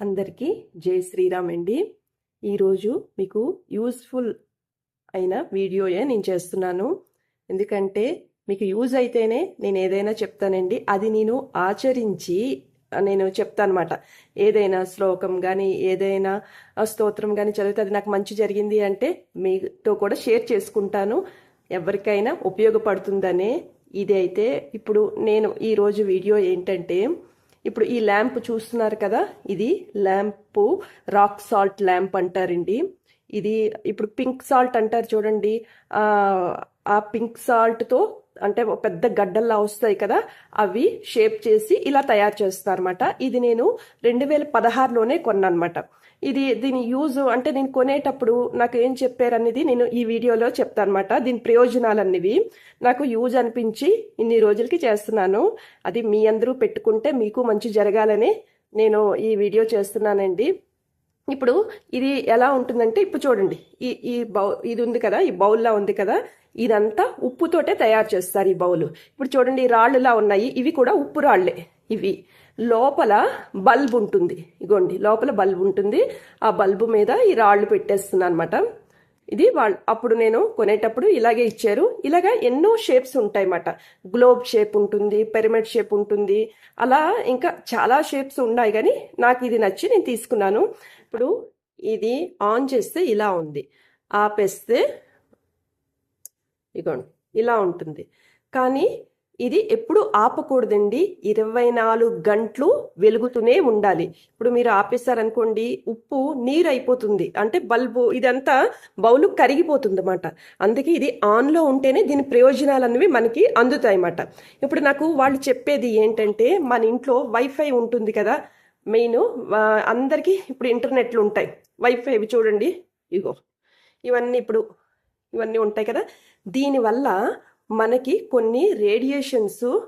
అందరికీ జై శ్రీరామ్ అండి. ఈరోజు మీకు యూస్ఫుల్ అయిన వీడియోయే నేను చేస్తున్నాను. ఎందుకంటే మీకు యూజ్ అయితేనే నేను ఏదైనా చెప్తానండి. అది నేను ఆచరించి నేను చెప్తానమాట. ఏదైనా శ్లోకం కానీ ఏదైనా స్తోత్రం కానీ చదివితే అది నాకు మంచి జరిగింది అంటే మీతో కూడా షేర్ చేసుకుంటాను. ఎవరికైనా ఉపయోగపడుతుందనే ఇది అయితే ఇప్పుడు నేను ఈరోజు వీడియో ఏంటంటే ఇప్పుడు ఈ ల్యాంప్ చూస్తున్నారు కదా ఇది ల్యాంపు రాక్ సాల్ట్ ల్యాంప్ అంటారండి. ఇది ఇప్పుడు పింక్ సాల్ట్ అంటారు చూడండి. ఆ, పింక్ సాల్ట్తో అంటే పెద్ద గడ్డల్లా వస్తాయి కదా అవి షేప్ చేసి ఇలా తయారు చేస్తారన్నమాట. ఇది నేను రెండు వేల పదహారులోనే కొన్నానమాట ఇది దీని యూజ్ అంటే నేను కొనేటప్పుడు నాకు ఏం చెప్పారు అనేది నేను ఈ వీడియోలో చెప్తాను అనమాట దీని ప్రయోజనాలు అన్నివి నాకు యూజ్ అనిపించి ఇన్ని రోజులకి చేస్తున్నాను. అది మీ అందరూ పెట్టుకుంటే మీకు మంచి జరగాలని నేను ఈ వీడియో చేస్తున్నానండి. ఇప్పుడు ఇది ఎలా ఉంటుందంటే ఇప్పుడు చూడండి. ఈ ఈ బౌ ఇది ఉంది కదా ఈ బౌల్లా ఉంది కదా. ఇదంతా ఉప్పుతోటే తయారు చేస్తారు ఈ బౌలు. ఇప్పుడు చూడండి ఈ రాళ్ళులా ఉన్నాయి. ఇవి కూడా ఉప్పు రాళ్ళే. ఇవి. లోపల బల్బ్ ఉంటుంది. ఇగోండి లోపల బల్బ్ ఉంటుంది. ఆ బల్బు మీద ఈ రాళ్ళు పెట్టేస్తున్నాను అనమాట ఇది వాళ్ళు అప్పుడు నేను కొనేటప్పుడు ఇలాగే ఇచ్చారు. ఇలాగా ఎన్నో షేప్స్ ఉంటాయి అన్నమాట గ్లోబ్ షేప్ ఉంటుంది పిరమిడ్ షేప్ ఉంటుంది. అలా ఇంకా చాలా షేప్స్ ఉన్నాయి కానీ నాకు ఇది నచ్చి నేను తీసుకున్నాను. ఇప్పుడు ఇది ఆన్ చేస్తే ఇలా ఉంది. ఆపేస్తే ఇగోండి ఇలా ఉంటుంది. కానీ ఇది ఎప్పుడు ఆపకూడదండి. ఇరవై నాలుగు గంటలు వెలుగుతూనే ఉండాలి. ఇప్పుడు మీరు ఆపేశారనుకోండి ఉప్పు నీరు అయిపోతుంది. అంటే బల్బు ఇదంతా బౌలు కరిగిపోతుంది అన్నమాట అందుకే ఇది ఆన్లో ఉంటేనే దీని ప్రయోజనాలు అనేవి మనకి అందుతాయి అన్నమాట ఇప్పుడు నాకు వాళ్ళు చెప్పేది ఏంటంటే మన ఇంట్లో వైఫై ఉంటుంది కదా. మెయిన్ అందరికీ ఇప్పుడు ఇంటర్నెట్లు ఉంటాయి. వైఫై ఇవి చూడండి. ఇగో ఇవన్నీ ఇప్పుడు ఇవన్నీ ఉంటాయి కదా. దీనివల్ల మనకి కొన్ని రేడియేషన్స్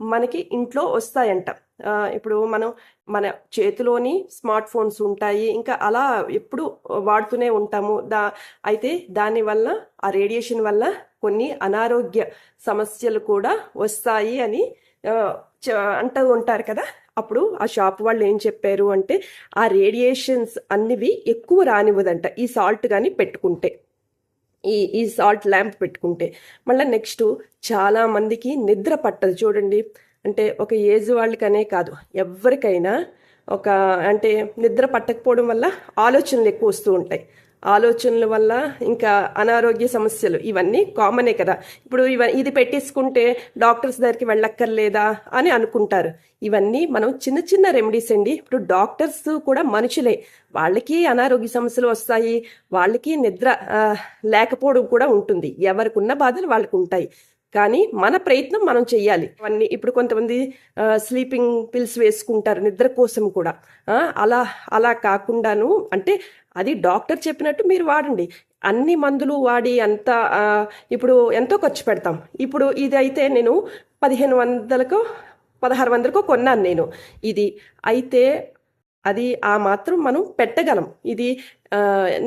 మనకి ఇంట్లో వస్తాయంట. ఇప్పుడు మనం మన చేతిలోని స్మార్ట్ ఫోన్స్ ఉంటాయి ఇంకా అలా ఎప్పుడు వాడుతూనే ఉంటాము. దా అయితే దానివల్ల ఆ రేడియేషన్ వల్ల కొన్ని అనారోగ్య సమస్యలు కూడా వస్తాయి అని చ- అంటూ ఉంటారు కదా. అప్పుడు ఆ షాప్ వాళ్ళు ఏం చెప్పారు అంటే ఆ రేడియేషన్స్ అన్నివి ఎక్కువ రానివ్వదంట ఈ సాల్ట్ కానీ పెట్టుకుంటే. ఈ ఈ సాల్ట్ ల్యాంప్ పెట్టుకుంటే. మళ్ళీ నెక్స్ట్ చాలా మందికి నిద్ర పట్టదు చూడండి. అంటే ఒక ఏజ్ వాళ్ళకనే కాదు. ఎవరికైనా ఒక అంటే నిద్ర పట్టకపోవడం వల్ల ఆలోచనలు ఎక్కువ వస్తూ ఉంటాయి. ఆలోచనల వల్ల ఇంకా అనారోగ్య సమస్యలు ఇవన్నీ కామనే కదా. ఇప్పుడు ఇవ ఇది పెట్టేసుకుంటే డాక్టర్స్ దగ్గరికి వెళ్ళక్కర్లేదా అని అనుకుంటారు. ఇవన్నీ మనం చిన్న చిన్న రెమెడీస్ అండి. ఇప్పుడు డాక్టర్స్ కూడా మనుషులే. వాళ్ళకి అనారోగ్య సమస్యలు వస్తాయి. వాళ్ళకి నిద్ర లేకపోవడం కూడా ఉంటుంది. ఎవరికి ఉన్న బాధలు వాళ్ళకు ఉంటాయి కానీ మన ప్రయత్నం మనం చెయ్యాలి. అవన్నీ ఇప్పుడు కొంతమంది స్లీపింగ్ పిల్స్ వేసుకుంటారు నిద్ర కోసం కూడా. అలా అలా కాకుండాను అంటే అది డాక్టర్ చెప్పినట్టు మీరు వాడండి. అన్ని మందులు వాడి అంత ఇప్పుడు ఎంతో ఖర్చు పెడతాం. ఇప్పుడు ఇది అయితే నేను పదిహేను వందలకు పదహారు వందలకు కొన్నాను నేను. ఇది అయితే అది ఆ మాత్రం మనం పెట్టగలం. ఇది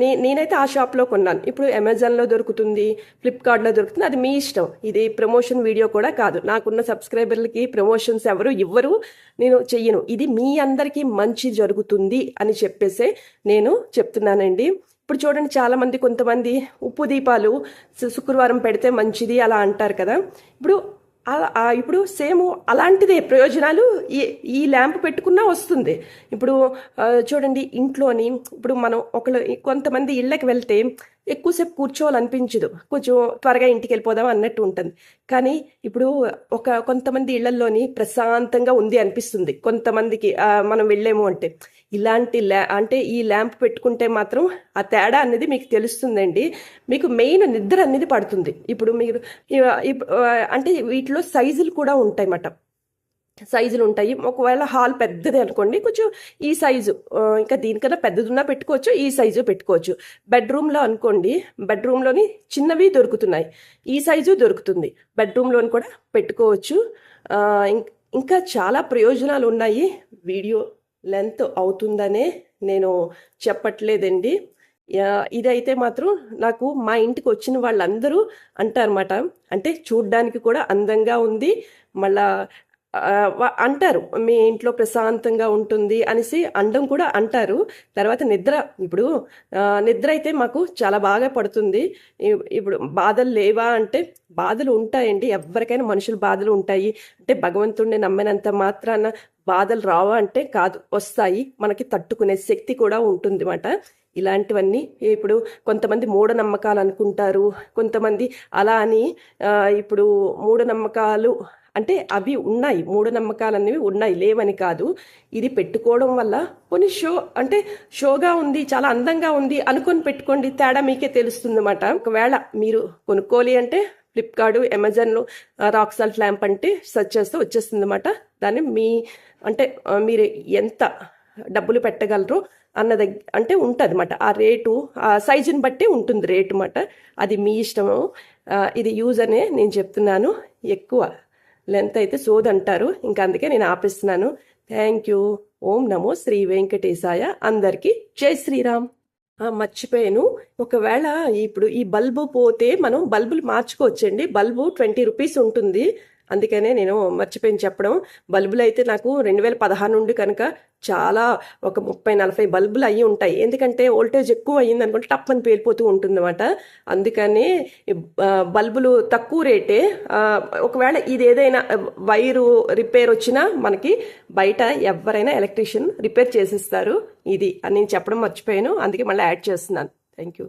నే నేనైతే ఆ షాప్లో కొన్నాను. ఇప్పుడు అమెజాన్లో దొరుకుతుంది ఫ్లిప్కార్ట్లో దొరుకుతుంది అది మీ ఇష్టం. ఇది ప్రమోషన్ వీడియో కూడా కాదు. నాకున్న సబ్స్క్రైబర్లకి ప్రమోషన్స్ ఎవరు ఇవ్వరు నేను చెయ్యను. ఇది మీ అందరికీ మంచి జరుగుతుంది అని చెప్పేసే నేను చెప్తున్నానండి. ఇప్పుడు చూడండి చాలామంది కొంతమంది ఉప్పు దీపాలు శుక్రవారం పెడితే మంచిది అలా అంటారు కదా. ఇప్పుడు ఇప్పుడు సేమ్ అలాంటిదే ప్రయోజనాలు ఈ ఈ ల్యాంప్ పెట్టుకున్నా వస్తుంది. ఇప్పుడు చూడండి ఇంట్లోని ఇప్పుడు మనం ఒకళ్ళు కొంతమంది ఇళ్ళకి వెళ్తే ఎక్కువసేపు కూర్చోవాలనిపించదు. కొంచెం త్వరగా ఇంటికి వెళ్ళిపోదాం అన్నట్టు ఉంటుంది. కానీ ఇప్పుడు ఒక కొంతమంది ఇళ్ళల్లోని ప్రశాంతంగా ఉంది అనిపిస్తుంది. కొంతమందికి మనం వెళ్ళేము అంటే. ఇలాంటి ల్యా అంటే ఈ ల్యాంప్ పెట్టుకుంటే మాత్రం ఆ తేడా అనేది మీకు తెలుస్తుందండి. మీకు మెయిన్ నిద్ర అనేది పడుతుంది. ఇప్పుడు మీరు అంటే వీటిలో సైజులు కూడా ఉంటాయి అన్నమాట సైజులు ఉంటాయి ఒకవేళ హాల్ పెద్దది అనుకోండి కొంచెం ఈ సైజు ఇంకా దీనికన్నా పెద్దదున్నా పెట్టుకోవచ్చు ఈ సైజు పెట్టుకోవచ్చు. బెడ్రూమ్లో అనుకోండి బెడ్రూమ్లోని చిన్నవి దొరుకుతున్నాయి. ఈ సైజు దొరుకుతుంది. బెడ్రూమ్లోని కూడా పెట్టుకోవచ్చు. ఇంకా చాలా ప్రయోజనాలు ఉన్నాయి వీడియో లెంత్ అవుతుందనే నేను చెప్పట్లేదండి. ఇదైతే మాత్రం నాకు మా ఇంటికి వచ్చిన వాళ్ళందరూ అంటారన్నమాట. అంటే చూడ్డానికి కూడా అందంగా ఉంది. మళ్ళా అంటారు. మీ ఇంట్లో ప్రశాంతంగా ఉంటుంది అనేసి అండం కూడా అంటారు. తర్వాత నిద్ర ఇప్పుడు నిద్ర అయితే మాకు చాలా బాగా పడుతుంది. ఇప్పుడు బాధలు లేవా అంటే బాధలు ఉంటాయండి. ఎవరికైనా మనుషులు బాధలు ఉంటాయి. అంటే భగవంతుడిని నమ్మినంత మాత్రాన బాధలు రావా అంటే కాదు వస్తాయి. మనకి తట్టుకునే శక్తి కూడా ఉంటుంది మాట. ఇలాంటివన్నీ ఇప్పుడు కొంతమంది మూఢనమ్మకాలు అనుకుంటారు. కొంతమంది అలా అని ఇప్పుడు మూఢనమ్మకాలు అంటే అవి ఉన్నాయి మూఢనమ్మకాలు అనేవి ఉన్నాయి లేవని కాదు. ఇది పెట్టుకోవడం వల్ల కొన్ని షో అంటే షోగా ఉంది చాలా అందంగా ఉంది అనుకొని పెట్టుకోండి తేడా మీకే తెలుస్తుంది అనమాట ఒకవేళ మీరు కొనుక్కోవాలి అంటే ఫ్లిప్కార్ట్ అమెజాన్లో రాక్ సాల్ట్ ల్యాంప్ అంటే సెర్చ్ చేస్తే వచ్చేస్తుంది అనమాట దాన్ని మీ అంటే మీరు ఎంత డబ్బులు పెట్టగలరు అన్న దగ్గ అంటే ఉంటుంది అనమాట ఆ రేటు ఆ సైజుని బట్టి ఉంటుంది రేటు అనమాట అది మీ ఇష్టము. ఇది యూజ్ అనే నేను చెప్తున్నాను. ఎక్కువ లెంత్ అయితే సోది అంటారు ఇంకా అందుకే నేను ఆపిస్తున్నాను. Thank you. ఓం నమో శ్రీ వెంకటేశాయ. అందరికీ జై శ్రీరామ్. మర్చిపోయాను. ఒకవేళ ఇప్పుడు ఈ బల్బు పోతే మనం బల్బులు మార్చుకోవచ్చండి. బల్బు ట్వంటీ రూపీస్ ఉంటుంది. అందుకనే నేను మర్చిపోయింది చెప్పడం. బల్బులు అయితే నాకు రెండు వేల పదహారు నుండి కనుక చాలా ఒక ముప్పై నలభై బల్బులు అయ్యి ఉంటాయి. ఎందుకంటే వోల్టేజ్ ఎక్కువ అయ్యింది అనుకుంటే టప్పని పేలిపోతూ ఉంటుందన్నమాట. అందుకని బల్బులు తక్కువ రేటే ఒకవేళ ఇది ఏదైనా వైరు రిపేర్ వచ్చినా మనకి బయట ఎవరైనా ఎలక్ట్రీషియన్ రిపేర్ చేసిస్తారు. ఇది అని నేను చెప్పడం మర్చిపోయాను. అందుకే మళ్ళీ యాడ్ చేస్తున్నాను. Thank you.